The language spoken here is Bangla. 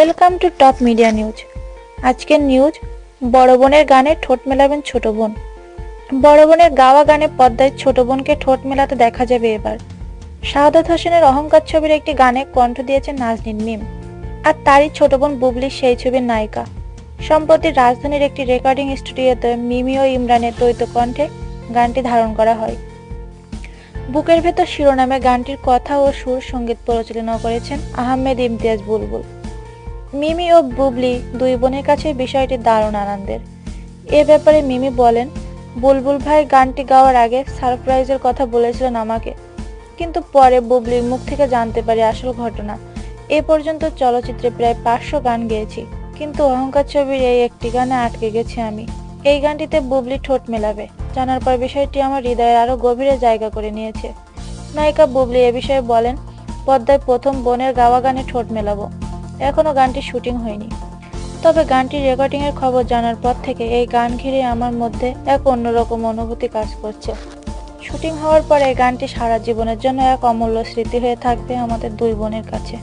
Welcome to top media news. আজকের নিউজ, বড় বোনের গানে ঠোঁট মেলাবেন ছোট বোন। বড় বোনের গাওয়া গানে পদ্মায় ছোট বোনকে ঠোঁট মেলাতে দেখা যাবে এবার। শাহাদাত হোসেনের অহংকার ছবির একটি গানে কণ্ঠ দিয়েছেন নাজনীন মিম। আর তারই ছোট বোন বুবলি, সেই ছবির নায়িকা। সম্প্রতি রাজধানীর একটি রেকর্ডিং স্টুডিওতে মিমি ও ইমরানের দ্বৈত কণ্ঠে গানটি ধারণ করা হয়। বুকের ভেতর শিরোনামে গানটির কথা ও সুর সংগীত পরিচালনা করেছেন আহমেদ ইমতিয়াজ বুলবুল। মিমি ও বুবলি দুই বোনের কাছে বিষয়টি দারুণ আনন্দের। এ ব্যাপারে মিমি বলেন, বুলবুল ভাই গানটি গাওয়ার আগে সারপ্রাইজের কথা বলেছিলেন আমাকে। কিন্তু পরে বুবলির মুখ থেকে জানতে পারি আসল ঘটনা। এ পর্যন্ত চলচ্চিত্রে প্রায় পাঁচশো গান গেয়েছি। কিন্তু অহংকার ছবির এই একটি গানে আটকে গেছি আমি। এই গানটিতে বুবলি ঠোঁট মেলাবে। জানার পর বিষয়টি আমার হৃদয়ে আরও গভীরে জায়গা করে নিয়েছে। নায়িকা বুবলি এ বিষয়ে বলেন, পদ্মায় প্রথম বোনের গাওয়া গানে ঠোঁট মেলাবো। এখনও গানটি শুটিং হয়নি। তবে গানটির রেকর্ডিংয়ের খবর জানার পর থেকে এই গান ঘিরে আমার মধ্যে এক অন্যরকম অনুভূতি কাজ করছে। শুটিং হওয়ার পরে গানটি সারা জীবনের জন্য এক অমূল্য স্মৃতি হয়ে থাকবে আমাদের দুই বোনের কাছে।